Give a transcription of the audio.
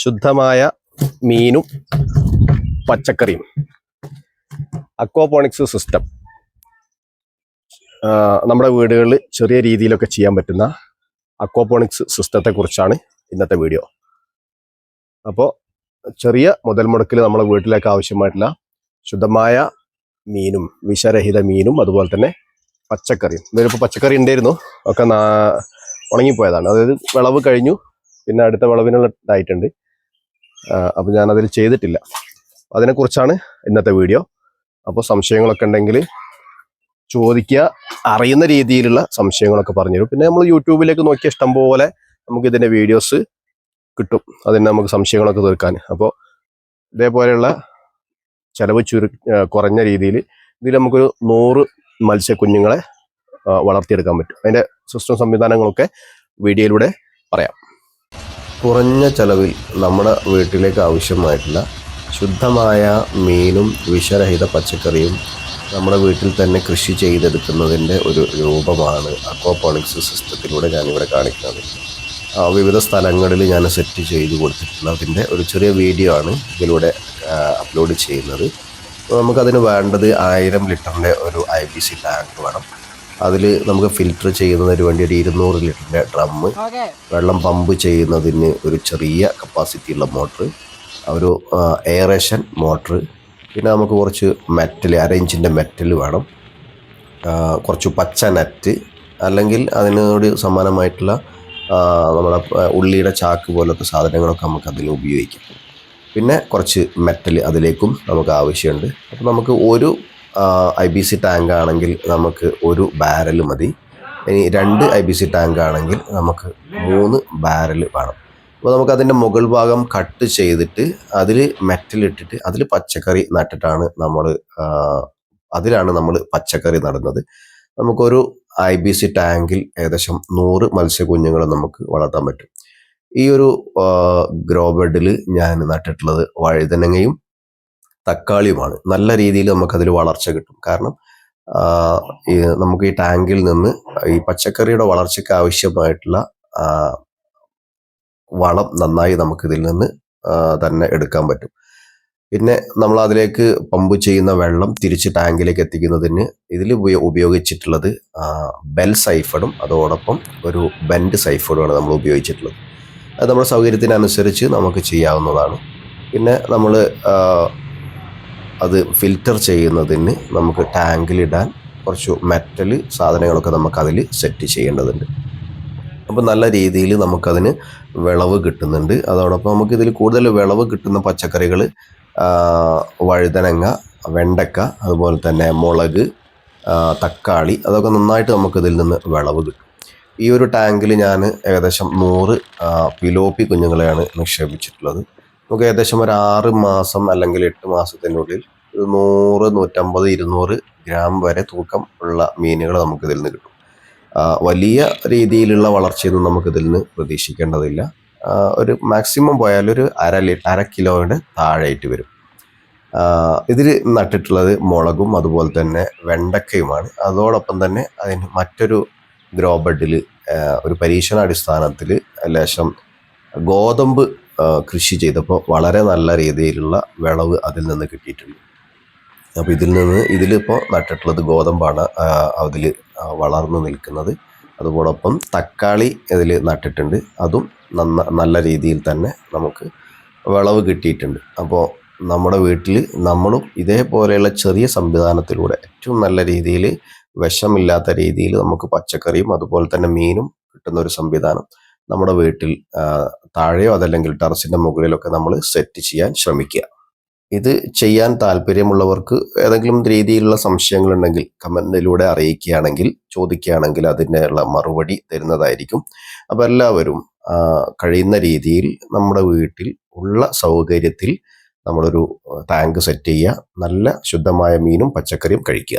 ശുദ്ധമായ മീനും പച്ചക്കറിയും. അക്വാപോണിക്സ് സിസ്റ്റം നമ്മുടെ വീടുകളിൽ ചെറിയ രീതിയിലൊക്കെ ചെയ്യാൻ പറ്റുന്ന അക്വാപോണിക്സ് സിസ്റ്റത്തെ കുറിച്ചാണ് ഇന്നത്തെ വീഡിയോ. അപ്പോൾ ചെറിയ മുതൽ മുടക്കിൽ നമ്മുടെ വീട്ടിലേക്ക് ആവശ്യമായിട്ടുള്ള ശുദ്ധമായ മീനും വിഷരഹിത മീനും അതുപോലെ തന്നെ പച്ചക്കറിയും. ഇവരിപ്പോൾ പച്ചക്കറി ഉണ്ടായിരുന്നു. ഒക്കെ ഉണങ്ങിപ്പോയതാണ്. അതായത് വിളവ് കഴിഞ്ഞു. പിന്നെ അടുത്ത വിളവിനുള്ള ഇതായിട്ടുണ്ട് അപ്പോൾ ഞാൻ അതിൽ ചെയ്തിട്ടില്ല. അതിനെക്കുറിച്ചാണ് ഇന്നത്തെ വീഡിയോ. അപ്പോൾ സംശയങ്ങളൊക്കെ ഉണ്ടെങ്കിൽ ചോദിക്കുക അറിയുന്ന രീതിയിലുള്ള സംശയങ്ങളൊക്കെ പറഞ്ഞുതരും. പിന്നെ നമ്മൾ യൂട്യൂബിലേക്ക് നോക്കിയ ഇഷ്ടം പോലെ നമുക്ക് ഇതിന്റെ വീഡിയോസ് കിട്ടും. അതിന് നമുക്ക് സംശയങ്ങളൊക്കെ തീർക്കാൻ. അപ്പോൾ ഇതേപോലെയുള്ള ചിലവ് ചുരു കുറഞ്ഞ രീതിയിൽ ഇതിൽ നമുക്കൊരു നൂറ് മത്സ്യക്കുഞ്ഞുങ്ങളെ വളർത്തിയെടുക്കാൻ പറ്റും. അതിന്റെ സിസ്റ്റം സംവിധാനങ്ങളൊക്കെ വീഡിയോയിലൂടെ കുറഞ്ഞ ചെലവിൽ നമ്മുടെ വീട്ടിലേക്ക് ആവശ്യമായിട്ടുള്ള ശുദ്ധമായ മീനും വിഷരഹിത പച്ചക്കറിയും നമ്മുടെ വീട്ടിൽ തന്നെ കൃഷി ചെയ്തെടുക്കുന്നതിന്റെ ഒരു രൂപമാണ് അക്വാപോണിക്സ് സിസ്റ്റത്തിലൂടെ ഞാനിവിടെ കാണിക്കുന്നത്. വിവിധ സ്ഥലങ്ങളിൽ ഞാൻ സെറ്റ് ചെയ്ത് കൊടുത്തിട്ടുള്ളതിന്റെ ഒരു ചെറിയ വീഡിയോ ആണ് ഇതിലൂടെ അപ്ലോഡ് ചെയ്യുന്നത്. നമുക്കതിന് വേണ്ടത് ആയിരം ലിറ്ററിന്റെ ഒരു ഐ ബി സി ടാങ്ക് വേണം. അതിൽ നമുക്ക് ഫിൽറ്റർ ചെയ്യുന്നതിന് വേണ്ടി ഒരു ഇരുന്നൂറ് ലിറ്ററിന്റെ ഡ്രമ്മ് വെള്ളം പമ്പ് ചെയ്യുന്നതിന് ഒരു ചെറിയ കപ്പാസിറ്റി ഉള്ള മോട്ടർ ഒരു എയറേഷൻ മോട്ടർ പിന്നെ നമുക്ക് കുറച്ച് മെറ്റൽ അരയിഞ്ചിന്റെ മെറ്റൽ വേണം. കുറച്ച് പച്ച നെറ്റ് അല്ലെങ്കിൽ അതിനോട് സമാനമായിട്ടുള്ള നമ്മുടെ ഉള്ളിയുടെ ചാക്ക് പോലത്തെ സാധനങ്ങളൊക്കെ നമുക്ക് അതിൽ ഉപയോഗിക്കാം. പിന്നെ കുറച്ച് മെറ്റൽ അതിലേക്കും നമുക്ക് ആവശ്യമുണ്ട്. അപ്പോൾ നമുക്ക് ഒരു ഐ ബി സി ടാങ്ക് ആണെങ്കിൽ നമുക്ക് ഒരു ബാരൽ മതി. ഇനി രണ്ട് ഐ ബി സി ടാങ്ക് ആണെങ്കിൽ നമുക്ക് മൂന്ന് ബാരൽ വേണം. അപ്പോൾ നമുക്ക് അതിന്റെ മുകൾ ഭാഗം കട്ട് ചെയ്തിട്ട് അതിൽ മെറ്റലിട്ടിട്ട് അതിൽ പച്ചക്കറി നട്ടിട്ടാണ് നമ്മൾ അതിലാണ് നമ്മൾ പച്ചക്കറി നടുന്നത്. നമുക്കൊരു ഐ ബി സി ടാങ്കിൽ ഏകദേശം നൂറ് മത്സ്യകുഞ്ഞുങ്ങൾ നമുക്ക് വളർത്താൻ പറ്റും. ഈ ഒരു ഗ്രോ ബെഡിൽ ഞാൻ നട്ടിട്ടുള്ളത് വഴുതനങ്ങയും തക്കാളിയുമാണ്. നല്ല രീതിയിൽ നമുക്കതിൽ വളർച്ച കിട്ടും. കാരണം നമുക്ക് ഈ ടാങ്കിൽ നിന്ന് ഈ പച്ചക്കറിയുടെ വളർച്ചയ്ക്ക് ആവശ്യമായിട്ടുള്ള വളം നന്നായി നമുക്കിതിൽ നിന്ന് തന്നെ എടുക്കാൻ പറ്റും. പിന്നെ നമ്മൾ അതിലേക്ക് പമ്പ് ചെയ്യുന്ന വെള്ളം തിരിച്ച് ടാങ്കിലേക്ക് എത്തിക്കുന്നതിന് ഇതിൽ ഉപയോഗിച്ചിട്ടുള്ളത് ബെൽ സൈഫഡും അതോടൊപ്പം ഒരു ബെൻഡ് സൈഫഡുമാണ് നമ്മൾ ഉപയോഗിച്ചിട്ടുള്ളത്. അത് നമ്മുടെ സൗകര്യത്തിനനുസരിച്ച് നമുക്ക് ചെയ്യാവുന്നതാണ്. പിന്നെ നമ്മൾ അത് ഫിൽറ്റർ ചെയ്യുന്നതിന് നമുക്ക് ടാങ്കിലിടാൻ കുറച്ച് മെറ്റൽ സാധനങ്ങളൊക്കെ നമുക്ക് അതിൽ സെറ്റ് ചെയ്യേണ്ടതുണ്ട്. അപ്പോൾ നല്ല രീതിയിൽ നമുക്കതിന് വിളവ് കിട്ടുന്നുണ്ട്. അതോടൊപ്പം നമുക്ക് ഇതിൽ കൂടുതൽ വിളവ് കിട്ടുന്ന പച്ചക്കറികൾ വഴുതനങ്ങ വെണ്ടക്ക അതുപോലെ തന്നെ മുളക് തക്കാളി അതൊക്കെ നന്നായിട്ട് നമുക്കിതിൽ നിന്ന് വിളവ് കിട്ടും. ഈ ഒരു ടാങ്കിൽ ഞാൻ ഏകദേശം നൂറ് പിലോപ്പി കുഞ്ഞുങ്ങളെയാണ് നിക്ഷേപിച്ചിട്ടുള്ളത്. നമുക്ക് ഏകദേശം ഒരു ആറ് മാസം അല്ലെങ്കിൽ എട്ട് മാസത്തിനുള്ളിൽ നൂറ് നൂറ്റമ്പത് ഇരുന്നൂറ് ഗ്രാം വരെ തൂക്കം ഉള്ള മീനുകൾ നമുക്ക് ഇതിൽ നിന്ന് കിട്ടും. വലിയ രീതിയിലുള്ള വളർച്ചയൊന്നും നമുക്ക് ഇതിൽ നിന്ന് പ്രതീക്ഷിക്കേണ്ടതില്ല. ഒരു മാക്സിമം പോയാൽ ഒരു അര ലി അര കിലോയുടെ താഴെയായിട്ട് വരും. ഇതിൽ നട്ടിട്ടുള്ളത് മുളകും അതുപോലെ തന്നെ വെണ്ടക്കയുമാണ്. അതോടൊപ്പം തന്നെ അതിന് മറ്റൊരു ഗ്രോ ബെഡിൽ ഒരു പരീക്ഷണാടിസ്ഥാനത്തിൽ ലേശം ഗോതമ്പ് കൃഷി ചെയ്തപ്പോൾ വളരെ നല്ല രീതിയിലുള്ള വിളവ് അതിൽ നിന്ന് കിട്ടിയിട്ടുണ്ട്. അപ്പോൾ ഇതിൽ നിന്ന് ഇതിലിപ്പോൾ നട്ടിട്ടുള്ളത് ഗോതമ്പാണ് അതിൽ വളർന്നു നിൽക്കുന്നത്. അതോടൊപ്പം തക്കാളി ഇതിൽ നട്ടിട്ടുണ്ട്. അതും നന്ന നല്ല രീതിയിൽ തന്നെ നമുക്ക് വിളവ് കിട്ടിയിട്ടുണ്ട്. അപ്പോൾ നമ്മുടെ വീട്ടിൽ നമ്മളും ഇതേപോലെയുള്ള ചെറിയ സംവിധാനത്തിലൂടെ ഏറ്റവും നല്ല രീതിയിൽ വിഷമില്ലാത്ത രീതിയിൽ നമുക്ക് പച്ചക്കറിയും അതുപോലെ തന്നെ മീനും കിട്ടുന്ന ഒരു സംവിധാനം നമ്മുടെ വീട്ടിൽ താഴെയോ അതല്ലെങ്കിൽ ടെറസിന്റെ മുകളിലൊക്കെ നമ്മൾ സെറ്റ് ചെയ്യാൻ ശ്രമിക്കുക. ഇത് ചെയ്യാൻ താല്പര്യമുള്ളവർക്ക് ഏതെങ്കിലും രീതിയിലുള്ള സംശയങ്ങളുണ്ടെങ്കിൽ കമന്റിലൂടെ അറിയിക്കുകയാണെങ്കിൽ ചോദിക്കുകയാണെങ്കിൽ അതിനുള്ള മറുപടി തരുന്നതായിരിക്കും. അപ്പോൾ എല്ലാവരും കഴിയുന്ന രീതിയിൽ നമ്മുടെ വീട്ടിൽ ഉള്ള സൗകര്യത്തിൽ നമ്മളൊരു ടാങ്ക് സെറ്റ് ചെയ്യുക. നല്ല ശുദ്ധമായ മീനും പച്ചക്കറിയും കഴിക്കുക.